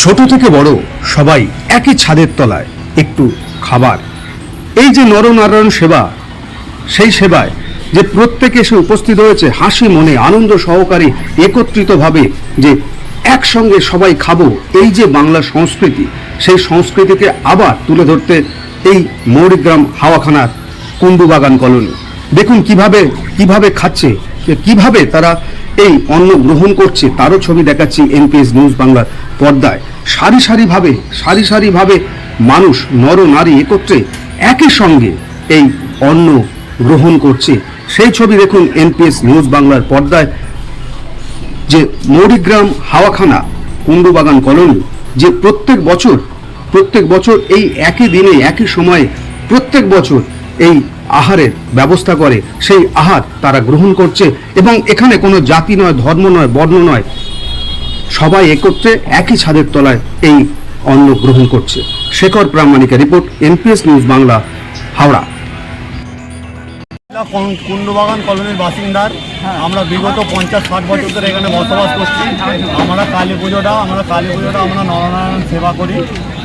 ছোট থেকে বড় সবাই একই ছাদের তলায় একটু খাবার। এই যে নরনারায়ণ সেবা, সেই সেবায় যে প্রত্যেকে এসে উপস্থিত হয়েছে, হাসি মনে, আনন্দ সহকারে, একত্রিতভাবে যে একসঙ্গে সবাই খাব, এই যে বাংলা সংস্কৃতি, সেই সংস্কৃতিকে আবার তুলে ধরতে এই মৌরিগ্রাম হাওয়াখানার কুন্ডু বাগান কলোনি। দেখুন কীভাবে কীভাবে খাচ্ছে, কীভাবে তারা এই অন্ন গ্রহণ করছে, তারও ছবি দেখাচ্ছি এনপিএস নিউজ বাংলার পর্দায়। সারি সারিভাবে সারি সারিভাবে মানুষ, নর, নারী একত্রে একই সঙ্গে এই অন্ন গ্রহণ করছে। সেই ছবি দেখুন এনপিএস নিউজ বাংলার পর্দায়, যে মৌরিগ্রাম হাওয়াখানা কুণ্ডুবাগান কলোনি, যে প্রত্যেক বছর প্রত্যেক বছর এই একই দিনে, একই সময়ে প্রত্যেক বছর এই আহারের ব্যবস্থা করে সেই আহার তারা গ্রহণ করছে এবং এখানে কোনো জাতি নয় ধর্ম নয় বর্ণ নয় সবাই একত্রে একই ছাদের তলায় এই অন্ন গ্রহণ করছে। Shekhar প্রামাণিকের report NPS news Bangla Howrah. Kundabagan কলোনির বাসিন্দার। আমরা বিগত পঞ্চাশ ষাট বছর ধরে এখানে বসবাস করছি। আমরা কালী পুজোটা আমরা কালী পুজোটা আমরা নরনারায়ণ সেবা করি।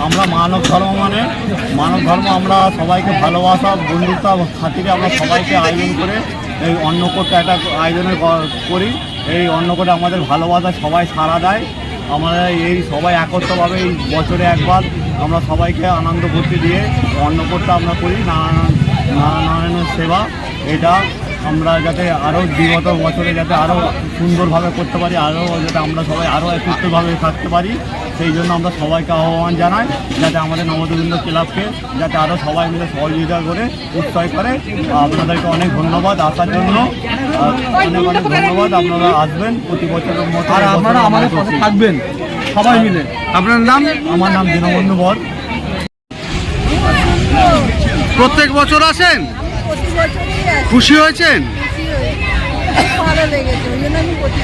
আমরা মানব ধর্ম মানে মানব ধর্ম আমরা সবাইকে ভালোবাসা বন্ধুত্ব খাতিরে আমরা সবাইকে আয়োজন করে এই অন্নকূটটা একটা আয়োজনের করি। এই অন্নকূটে আমাদের ভালোবাসা সবাই সাড়া দেয়। আমরা এই সবাই একত্রভাবে এই বছরে একবার আমরা সবাইকে আনন্দ করতে দিয়ে অন্নকূটটা আমরা করি। নারায়ণ, নারায়ণের সেবা। এটা আমরা যাতে আরও বিগত বছরে যাতে আরও সুন্দরভাবে করতে পারি আরও যাতে আমরা সবাই আরও একত্রভাবে থাকতে পারি। সেই জন্য আমরা সবাইকে আহ্বান জানাই যাতে আমাদের নবদবিন্দ ক্লাবকে যাতে আরও সবাই মিলে সহযোগিতা করে উৎসাহ করে। আপনাদেরকে অনেক ধন্যবাদ আসার জন্য। আর অনেক অনেক ধন্যবাদ। আপনারা আসবেন প্রতি বছরের মতো আর আপনারা আমাদের সাথে থাকবেন। সবাই মিলে। আপনার নাম? আমার নাম দীনবন্ধু বর। প্রত্যেক বছর আসেন? প্রতি বছরই আসি। খুশি হয়েছেন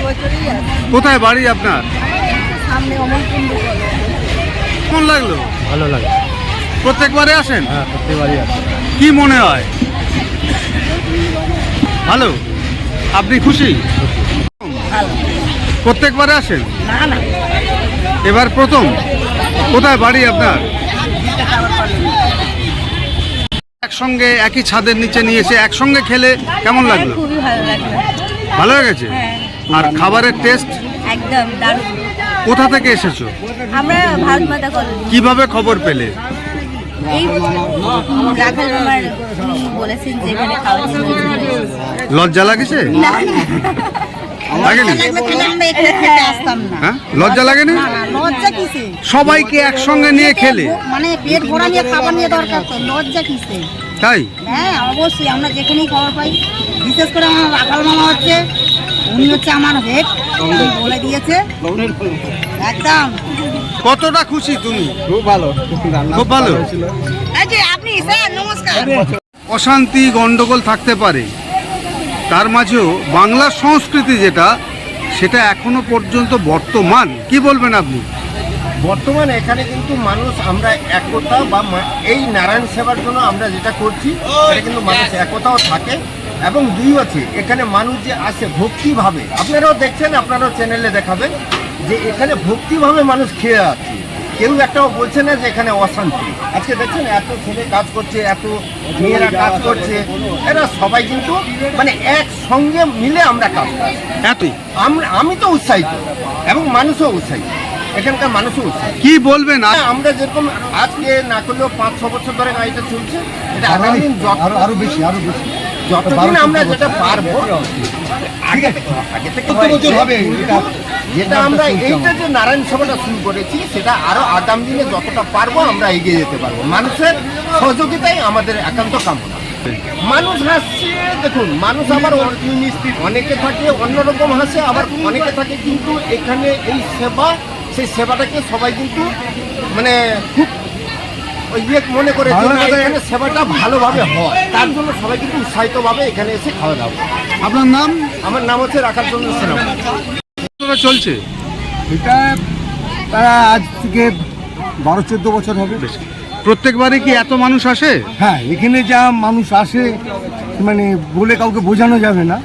হয়ে কোথায় বাড়ি আপনার? সামনে অমরকুণ্ড বলে কেমন লাগল? ভালো লাগে। প্রত্যেকবারে আসেন? হ্যাঁ প্রত্যেকবারই আছে কি মনে হয়? ভালো? আপনি খুশি? প্রত্যেকবারে আসেন? না না। এবার প্রথম। কোথায় বাড়ি আপনার? একসঙ্গে একই ছাদের নিচে নিয়েছে একসঙ্গে খেলে কেমন লাগল? ভালো লেগেছে? হ্যাঁ। আর খাবারের টেস্ট একদম দারুণ। কোথা থেকে এসেছ? আমরা ভারত মাতা কলেজ কীভাবে খবর পেলে? এই রাখাল মামার উনি বলেছেন যে এখানে খাওয়া লজ্জা লাগেছে? হ্যাঁ? লজ্জা লাগে না, সবাইকে একসঙ্গে নিয়ে খেলে? মানে পেট ভরা নিয়ে খাবার নিয়ে দরকার তো লজ্জা কিসে? তাই? হ্যাঁ অবশ্যই আমরা যেখানেই খবর পাই। বিশেষ করে আমার রাখাল মামা হচ্ছে উনি হচ্ছে আমার হেড উনি বলে দিয়েছে। একদম। কতটা খুশি তুমি? খুব ভালো। খুব ভালো। আপনি স্যার নমস্কার। অশান্তি গন্ডগোল থাকতে পারে। তার মাঝেও বাংলার সংস্কৃতি যেটা সেটা এখনও পর্যন্ত বর্তমান। কি বলবেন আপনি? বর্তমান এখানে কিন্তু মানুষ আমরা একতা বা মা- এই নারায়ণ সেবার জন্য আমরা যেটা করছি এটা কিন্তু মানুষ একতাও থাকে। এবং দুই আছে এখানে মানুষ যে আসে ভক্তিভাবে। আপনারাও দেখছেন আপনারাও চ্যানেলে দেখাবেন যে এখানে ভক্তিভাবে মানুষ খেয়ে আছে। কেউ একটাও বলছে না যে এখানে অশান্তি। আজকে দেখছেন এত ছেলে কাজ করছে এত মেয়েরা কাজ করছে। এরা সবাই কিন্তু মানে একসঙ্গে মিলে আমরা কাজ করি। এতই? আমরা আমি তো উৎসাহিত এবং মানুষও উৎসাহিত। এখানকার মানুষও উৎসাহিত। কি বলবেন আর হ্যাঁ, আমরা যেরকম আজকে না করলেও পাঁচ ছ বছর ধরে গাড়িটা চলছে এটা আগামী দিন আরও বেশি আরও বেশি। যতদিন আমরা যেটা পারব আগে থেকে হয়েছে, যেটা আমরা এইটা যে নারায়ণ সভাটা শুরু করেছি সেটা আরও আগামী দিনে যতটা পারব আমরা এগিয়ে যেতে পারব। মানুষের সহযোগিতাই আমাদের একান্ত কামনা। মানুষ হাসছে দেখুন মানুষ আবার অনেকে থাকে অন্যরকম হাসে আবার অনেকে থাকে কিন্তু এখানে এই সেবা সেই সেবাটাকে সবাই কিন্তু মানে খুব ইয়ে মনে করে এখানে সেবাটা ভালোভাবে হয়। তার জন্য সবাই কিন্তু উৎসাহিতভাবে এখানে এসে খাওয়া দাওয়া আপনার নাম? আমার নাম হচ্ছে রাখাল চন্দ্র সেনাপতি চলছে? এটা তারা আজ থেকে বারো চোদ্দ বছর হবে। প্রত্যেকবারে কি এত মানুষ আসে? হ্যাঁ এখানে যা মানুষ আসে মানে বলে কাউকে বোঝানো যাবে না।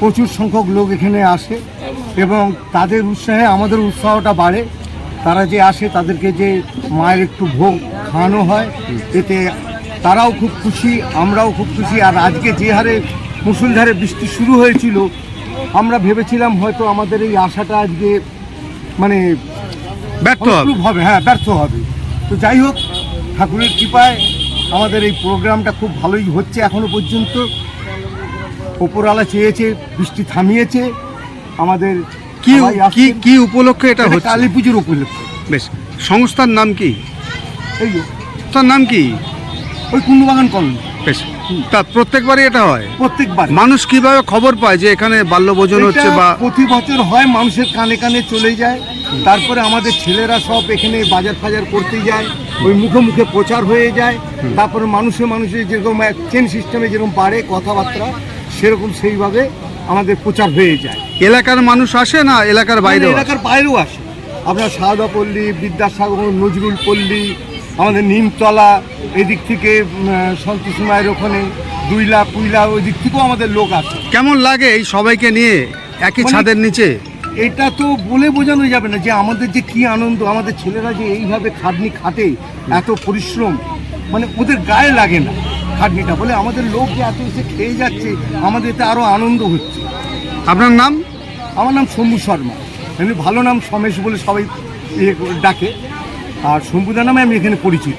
প্রচুর সংখ্যক লোক এখানে আসে এবং তাদের উৎসাহে আমাদের উৎসাহটা বাড়ে। তারা যে আসে তাদেরকে যে মায়ের একটু ভোগ খাওয়ানো হয় এতে তারাও খুব খুশি আমরাও খুব খুশি। আর আজকে যে হারে মুসুলধারে বৃষ্টি শুরু হয়েছিল আমরা ভেবেছিলাম হয়তো আমাদের এই আশাটা আজকে মানে ব্যর্থ হবে। হ্যাঁ ব্যর্থ হবে। তো যাই হোক ঠাকুরের কৃপায় আমাদের এই প্রোগ্রামটা খুব ভালোই হচ্ছে এখনও পর্যন্ত। ওপরওয়ালা চেয়েছে বৃষ্টি থামিয়েছে। আমাদের কি কি। কি উপলক্ষে এটা এটা হচ্ছে? কালী পুজোর উপলক্ষে। বেশ সংস্থার নাম কি? এই তার নাম কি? ওই কুন্ডবাগান কলোনি। বেশ তা প্রত্যেকবারই এটা হয়? প্রত্যেকবার মানুষ কীভাবে খবর পায় যে এখানে বাল্যভোজন হচ্ছে বা প্রতি বছর হয় মানুষের কানে কানে চলে যায়। তারপরে আমাদের ছেলেরা সব এখানে বাজার ফাজার করতে যায় ওই মুখে মুখে প্রচার হয়ে যায়। তারপরে মানুষে মানুষে যেরকম চেন সিস্টেমে যেরকম বাড়ে কথাবার্তা সেরকম সেইভাবে আমাদের প্রচার হয়ে যায়। এলাকার মানুষ আসে না এলাকার বাইরে এলাকার বাইরেও আসে। আপনার সারদা পল্লী বিদ্যাসাগর নজরুল পল্লী আমাদের নিমতলা এদিক থেকে সন্তোষ মায়ের ওখানে দুইলা পুইলা ওই দিক থেকেও আমাদের লোক আসে। কেমন লাগে এই সবাইকে নিয়ে একই মানে- ছাদের নিচে? এটা তো বলে বোঝানো যাবে না যে আমাদের যে কি আনন্দ আমাদের ছেলেরা যে এইভাবে খাটনি খাটে এত পরিশ্রম মানে ওদের গায়ে লাগে না। খাটনিটা বলে আমাদের লোক যে এত এসে খেয়ে যাচ্ছে, আমাদের এতে আরও আনন্দ হচ্ছে। আপনার নাম? আমার নাম শম্ভু শর্মা। এমনি ভালো নাম সমেশ বলে সবাই ইয়ে ডাকে। আর শম্ভুদা নামে আমি এখানে পরিচিত।